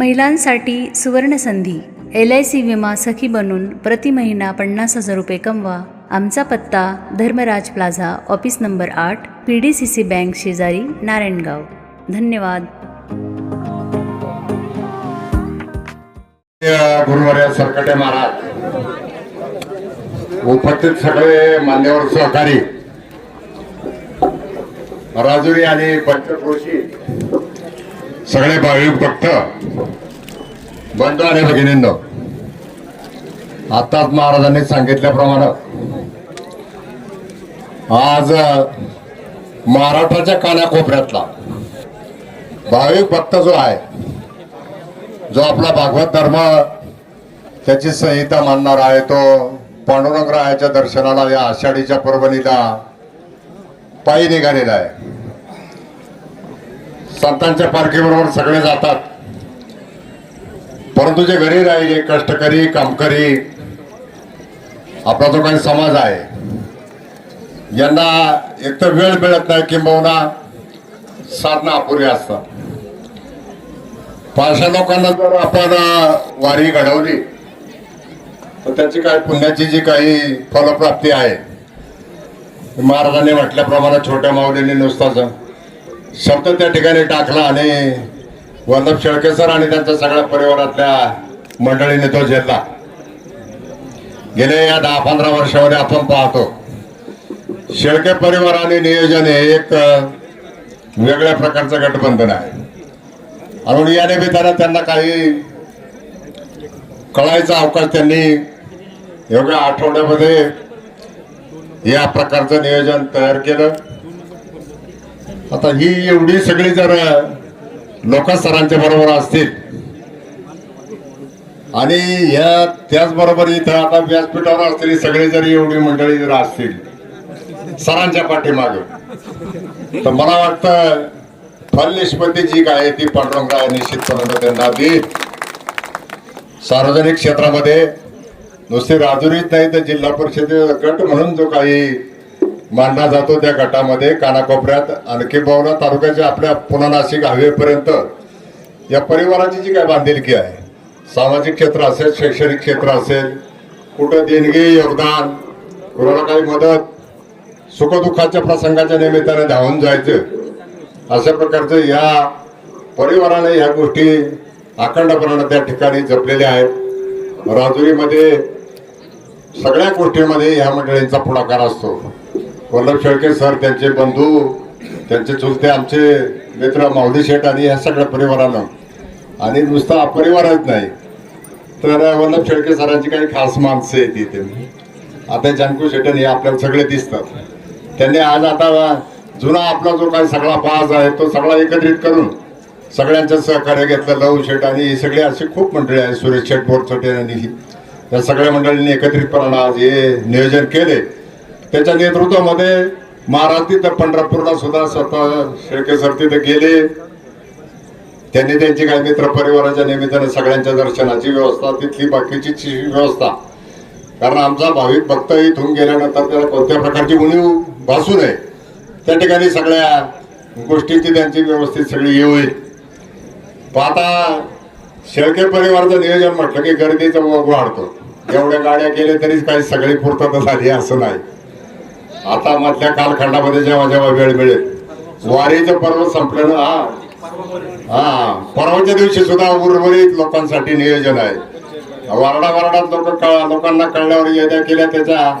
महिलांसाठी सुवर्णसंधी L I C विमा सखी बनून प्रति महिना पन्नास हजार रुपये कमवा. आमचा पत्ता धर्मराज प्लाझा ऑफिस नंबर आठ P D C C bank शेजारी नारायणगाव. धन्यवाद. सरकटे महाराज. उपस्थित सगळे मान्यवर सहकारी. राजुरी आणि पंचक्रोशी सगळे भाविक भक्त बंधू आणि भगिनींना आताच महाराजांनी सांगितल्याप्रमाणे आज महाराष्ट्राच्या कानाकोपऱ्यातला भाविक भक्त जो आहे जो आपला भागवत धर्म त्याची संहिता मानणार आहे तो पांडुरंगरायाच्या दर्शनाला या आषाढीच्या पर्वणीला पायी निघालेला आहे. संतांच्या पालखीबरोबर सगळे जातात. परंतु जे घरी राहिले कष्टकरी कामकरी आपला जो काही समाज आहे यांना एक तर वेळ मिळत नाही किंबहुना साधना अपुरी असतात. पाचशा लोकांना जर आपण वारी घडवली तर त्याची काही पुण्याची जी काही फलप्राप्ती आहे महाराजांनी म्हटल्याप्रमाणे छोट्या माऊलींनी नुसताच शब्द त्या ठिकाणी टाकला आणि वल्लभ शेळके सर आणि त्यांच्या सगळ्या परिवारातल्या मंडळीने तो झेलला. गेल्या या दहा पंधरा वर्षामध्ये आपण पाहतो. शेळके आणि नियोजन हे एक वेगळ्या प्रकारचं गठबंधन आहे. आणि या निमित्तानं त्यांना काही कळायचा अवकाश त्यांनी एवढ्या आठवड्यामध्ये या प्रकारचं नियोजन तयार केलं. आता ही एवढी सगळी जर लोक सरांच्या बरोबर असतील. आणि या त्याचबरोबर इथं आता व्यासपीठावर असलेली सगळी जरी एवढी मंडळी जर असतील सरांच्या पाठीमागे. तर मला वाटतं फलनिष्पत्ती जी काय आहे ती पांडुरंगा निश्चितपणे त्यांना देईल. सार्वजनिक क्षेत्रामध्ये नुसते राजुरीच नाही तर जिल्हा परिषद गट म्हणून जो काही मांडला जातो त्या गटामध्ये कानाकोपऱ्यात आणखी भावना तालुक्याच्या आपल्या पुन्हा नाशिक हवेपर्यंत. या परिवाराची जी काय बांधिलकी आहे सामाजिक क्षेत्र असेल शैक्षणिक क्षेत्र असेल कुठं देणगी योगदान कोणाला काही मदत सुखदुःखाच्या प्रसंगाच्या निमित्ताने धावून जायचं अशा प्रकारचं या परिवाराने ह्या गोष्टी अखंडपणाने त्या ठिकाणी जपलेल्या आहेत. राजुरीमध्ये सगळ्या गोष्टींमध्ये ह्या मंडळींचा पुढाकार असतो. वल्लभ शेळके सर त्यांचे बंधू त्यांचे चुलते आमचे मित्र माऊली शेठ आणि ह्या सगळ्या परिवारानं. आणि नुसता परिवारच नाही. तर वल्लभ शेळके सरांची काही खास माणसं आहेत इथे. आता जानकू शेटन हे आपल्याला सगळे दिसतात. त्यांनी आज आता जुना आपला जो काही सगळा पास आहे तो सगळा एकत्रित करून सगळ्यांचं सहकार्य घेतलं. लव शेट आणि हे सगळे असे खूप मंडळी आहे सुरेश शेट बोरचोटे आणि या सगळ्या मंडळींनी एकत्रितपणा आज हे नियोजन केले त्याच्या नेतृत्वामध्ये महाराज तिथं पंढरपूरला सुद्धा स्वतः शेळके सर तिथे गेले. त्यांनी त्यांची काही मित्र परिवाराच्या निमित्ताने सगळ्यांच्या दर्शनाची व्यवस्था तिथली बाकीची व्यवस्था. कारण आमचा भाविक भक्त इथून गेल्यानंतर त्याला कोणत्या प्रकारची उणीव भासू नये. त्या ठिकाणी सगळ्या गोष्टींची त्यांची व्यवस्थित सगळी हे होईल पाहता शेळके परिवाराचं नियोजन म्हटलं की गर्दीचा वाढतो. एवढ्या गाड्या गेल्या तरी काही सगळी पूर्तता झाली असं नाही. आता मधल्या कालखंडामध्ये जेव्हा जेव्हा वेळ मिळेल वारीचं पर्व संपलं हा. हा परवाच्या दिवशी सुद्धा उर्वरित लोकांसाठी नियोजन आहे. वारडा वारडात लोक कळ- लोकांना कळल्यावर येद्या केल्या त्याच्या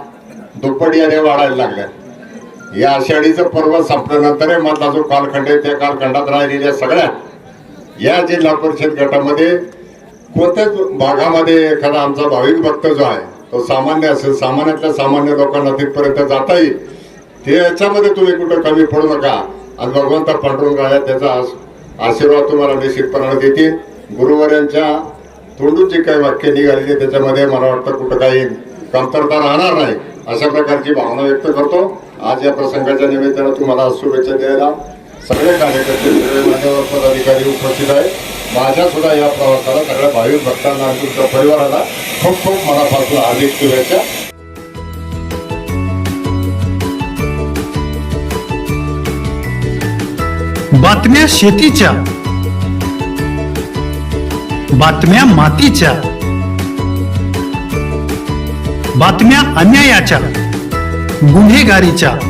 दुप्पट याद्या वाढायला लागल्या. या आषाढीचं पर्व संपल्यानंतर मधला जो कालखंड आहे त्या कालखंडात राहिलेल्या सगळ्या या जिल्हा परिषद गटामध्ये कोणत्याच भागामध्ये एखादा आमचा भाविक भक्त जो आहे तो सामान्य असेल सामान्यातल्या सामान्य लोकांना तिथपर्यंत जाता येईल. ते याच्यामध्ये तुम्ही कुठं कमी पडू नका. आणि भगवंत पांडुरंगाया त्याचा आशीर्वाद तुम्हाला निश्चितपणाने देतील. गुरुवाऱ्यांच्या तोंडून जी काही वाक्य निघालेली त्याच्यामध्ये मला वाटतं कुठं काही कमतरता राहणार नाही. अशा प्रकारची भावना व्यक्त करतो. आज या प्रसंगाच्या निमित्तानं तुम्हाला शुभेच्छा द्यायला सगळे कार्यकर्ते पदाधिकारी उपस्थित आहेत. माझ्या सुद्धा या प्रवासाला सगळ्या भाविक भक्तांना आणि तुमच्या परिवाराला खूप खूप मनापासून हार्दिक शुभेच्छा. बातम्या शेतीच्या. बातम्या मातीच्या. बातम्या अन्यायाच्या. गुन्हेगारीच्या.